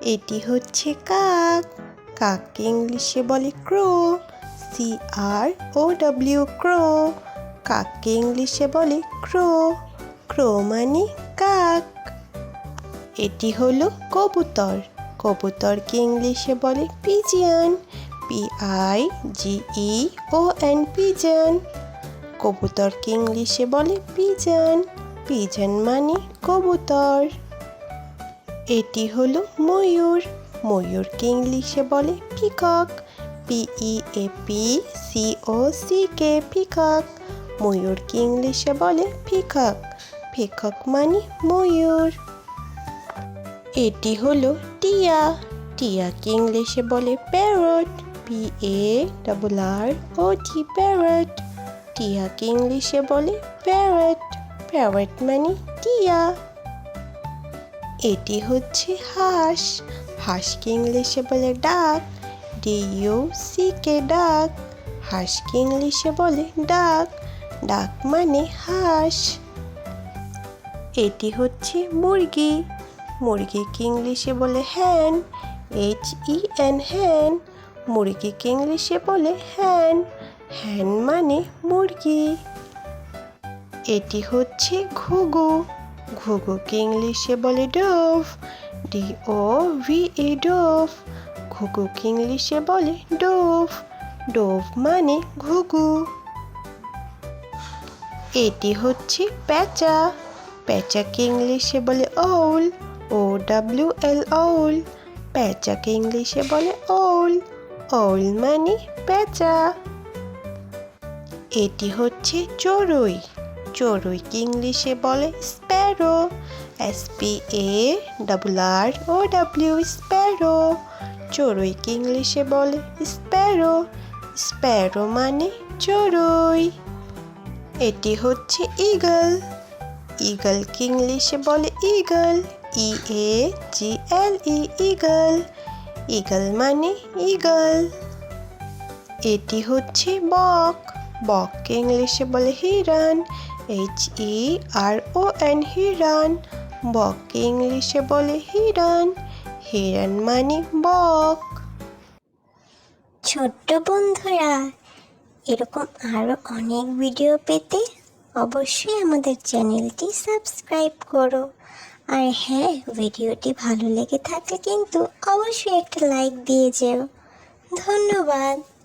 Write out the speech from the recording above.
এটি হচ্ছে কাক। কাককে ইংলিশে বলে ক্রো। সি আর ও ডাব্লিউ ক্রো। কাককে ইংলিশে বলে ক্রো। ক্রো মানে কাক। এটি হলো কবুতর। কবুতরকে ইংলিশে বলে pigeon. P I G E O N pigeon কবুতরকে ইংলিশে বলে পিজন পিজন মানে কবুতর। এটি হলো ময়ূর। ময়ূরকে ইংলিশে বলে peacock P E A P C O C K peacock ময়ূরকে ইংলিশে বলে পিকক পিকক মানে ময়ূর। এটি হলো টিয়া। টিয়াকে ইংলিশে বলে parrot P A double R O T parrot টিয়াকে ইংলিশে বলে প্যারট প্যারট মানে টিয়া। এটি হচ্ছে হাঁস। হাঁসকে ইংলিশে বলে ডাক। ডি ইউ সি কে ডাক। হাঁসকে ইংলিশে বলে ডাক। ডাক মানে হাঁস। এটি হচ্ছে মুরগি। মুরগিকে ইংলিশে বলে হ্যান এইচ ই এন হ্যান মুরগিকে ইংলিশে বলে হ্যান হ্যান মানে মুরগি। এটি হচ্ছে ঘুঘু। ঘুঘুকে ইংলিশে বলে dove D O V E dove ঘুঘুকে ইংলিশে বলে ডোভ ডোভ মানে ঘুঘু। এটি হচ্ছে প্যাঁচা। প্যাঁচাকে ইংলিশে বলে ওল ও ডাব্লিউ এল ওল। প্যাঁচাকে ইংলিশে বলে ওল ওল মানে প্যাঁচা। এটি হচ্ছে চড়ুই। চড়ুইকে ইংলিশে বলে sparrow S P A double R O W sparrow. চড়ুইকে ইংলিশে বলে স্প্যারো স্প্যারো মানে চড়ুই এটি হচ্ছে ইগল। ইগলকে ইংলিশে বলে eagle? E A G L E eagle. Eagle মানে ইগল। এটি হচ্ছে বক। বককে ইংলিশে বলে heron? H E R O N heron বককে ইংলিশে বলে হিরণ হিরণ মানে বক। ছোট্ট বন্ধুরা, এরকম আরও অনেক ভিডিও পেতে অবশ্যই আমাদের চ্যানেলটি সাবস্ক্রাইব করো। আর হ্যাঁ ভিডিওটি ভালো লেগে থাকলে কিন্তু অবশ্যই একটা লাইক দিয়ে যেও। ধন্যবাদ।